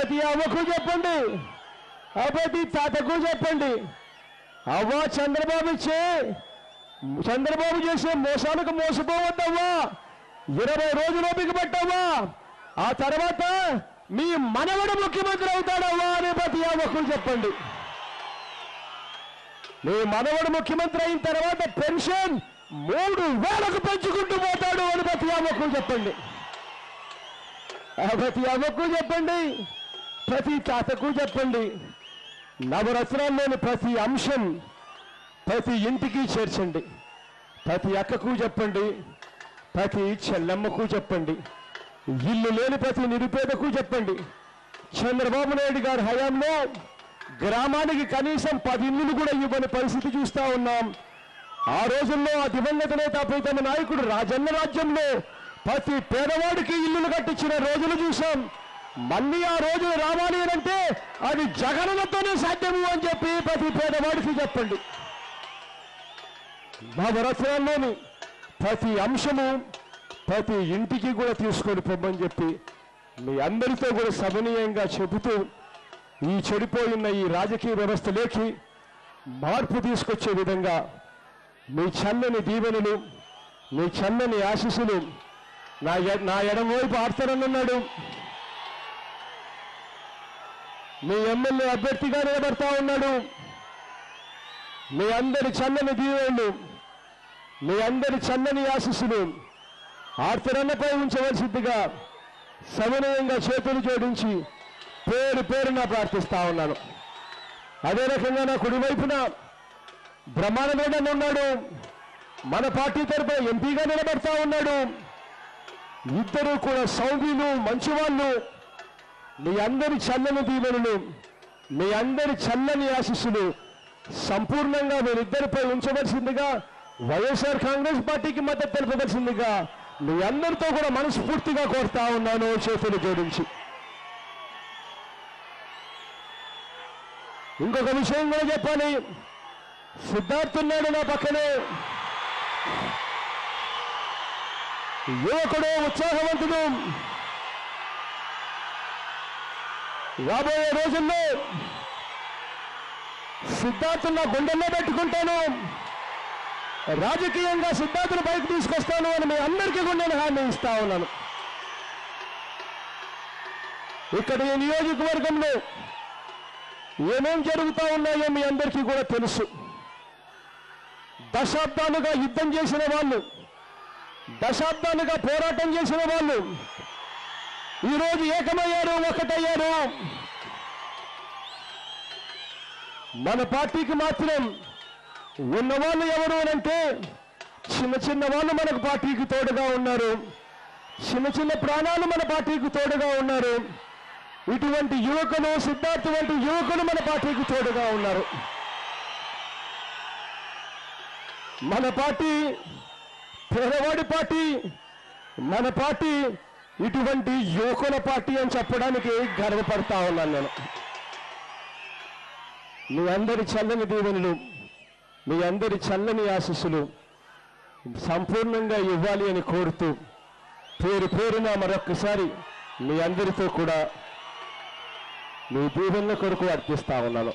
ప్రతి అవ్వకు చెప్పండి. అపతి తాతకు చెప్పండి. అవ్వ చంద్రబాబు ఇచ్చే చంద్రబాబు చేసే మోసాలకు మోసపోవద్దవ్వా. ఇరవై రోజులు ఓపిక పట్టవ్వా. ఆ తర్వాత మీ మనవడు ముఖ్యమంత్రి అవుతాడవ్వా అనే ప్రతి అవ్వకు చెప్పండి. మీ మనవడు ముఖ్యమంత్రి అయిన తర్వాత పెన్షన్ మూడు వేలకు పెంచుకుంటూ పోతాడు అని ప్రతి అవ్వకు చెప్పండి. ప్రతి అవ్వకు చెప్పండి. ప్రతి తాతకు చెప్పండి. నవరత్నాల్లోని ప్రతి అంశం ప్రతి ఇంటికి చేర్చండి. ప్రతి అక్కకు చెప్పండి. ప్రతి చెల్లెమ్మకు చెప్పండి. ఇల్లు లేని ప్రతి నిరుపేదకు చెప్పండి. చంద్రబాబు నాయుడు గారి హయాంలో గ్రామానికి కనీసం పది ఇల్లులు కూడా ఇవ్వని పరిస్థితి చూస్తూ ఉన్నాం. ఆ రోజుల్లో ఆ దివంగత నేత ప్రీతమ నాయకుడు రాజన్న రాజ్యంలో ప్రతి పేదవాడికి ఇల్లులు కట్టించిన రోజులు చూసాం మళ్ళీ ఆ రోజు రావాలి అంటే అది జగనన్నతోనే సాధ్యము అని చెప్పి ప్రతి పేదవాడికి చెప్పండి. నవరత్నాల్లోని ప్రతి అంశము ప్రతి ఇంటికి కూడా తీసుకొని పొమ్మని చెప్పి మీ అందరితో కూడా సమనీయంగా చెబుతూ ఈ చెడిపోయిన ఈ రాజకీయ వ్యవస్థలోకి మార్పు తీసుకొచ్చే విధంగా మీ చల్లని దీవెనలు మీ చల్లని ఆశీస్సులు నా ఎ- నా ఎడమవైపు ఆడతానన్నాడు మీ ఎమ్మెల్యే అభ్యర్థిగా నిలబడతా ఉన్నాడు. మీ అందరి చల్లని దీవెనలు మీ అందరి చల్లని ఆశీస్సులు ఆర్తరన్నపై ఉంచవలసిందిగా సవినయంగా చేతులు జోడించి పేరు పేరున ప్రార్థిస్తా ఉన్నాను. అదే రకంగా నా కుడివైపున బ్రహ్మానందరెడ్డి ఉన్నాడు. మన పార్టీ తరపున ఎంపీగా నిలబడతా ఉన్నాడు. ఇద్దరు కూడా సౌదీలు మంచివాళ్ళు. మీ అందరి చల్లని దీవెనలు మీ అందరి చల్లని ఆశీస్సులు సంపూర్ణంగా మీరిద్దరిపై ఉంచవలసిందిగా వైఎస్ఆర్ కాంగ్రెస్ పార్టీకి మద్దతు తెలపవలసిందిగా మీ అందరితో కూడా మనస్ఫూర్తిగా కోరుతా ఉన్నాను. చేతులు జోడించి. ఇంకొక విషయం కూడా చెప్పాలి. సిద్ధార్థ్ ఉన్నాడు నా పక్కనే. యువకుడు ఉత్సాహవంతుడు. రాబోయే రోజుల్లో సిద్ధార్థ్ నా గుండెల్లో పెట్టుకుంటాను. రాజకీయంగా సిద్ధార్థులు బయటకు తీసుకొస్తాను అని మీ అందరికీ కూడా నేను హామీ ఇస్తా ఉన్నాను. ఇక్కడ ఈ నియోజకవర్గంలో ఏమేం జరుగుతూ ఉన్నాయో మీ అందరికీ కూడా తెలుసు. దశాబ్దాలుగా యుద్ధం చేసిన వాళ్ళు దశాబ్దాలుగా పోరాటం చేసిన వాళ్ళు ఈరోజు ఏకమయ్యారు ఒకటయ్యారు. మన పార్టీకి మాత్రం ఉన్నవాళ్ళు ఎవరు అంటే చిన్న చిన్న వాళ్ళు మనకు పార్టీకి తోడుగా ఉన్నారు. చిన్న చిన్న ప్రాణాలు మన పార్టీకి తోడుగా ఉన్నారు. ఇటువంటి యువకులు సిద్ధార్థ్ వంటి యువకులు మన పార్టీకి తోడుగా ఉన్నారు. మన పార్టీ పేదవాడి పార్టీ మన పార్టీ ఇటువంటి యువకుల పార్టీ అని చెప్పడానికి గర్వపడతా ఉన్నాను నేను. మీ అందరి చల్లని దీవెనలు మీ అందరి చల్లని ఆశీస్సులు సంపూర్ణంగా ఇవ్వాలి అని కోరుతూ పేరు పేరున మరొక్కసారి మీ అందరితో కూడా మీ దీవెనల కొరకు అర్పిస్తా ఉన్నాను.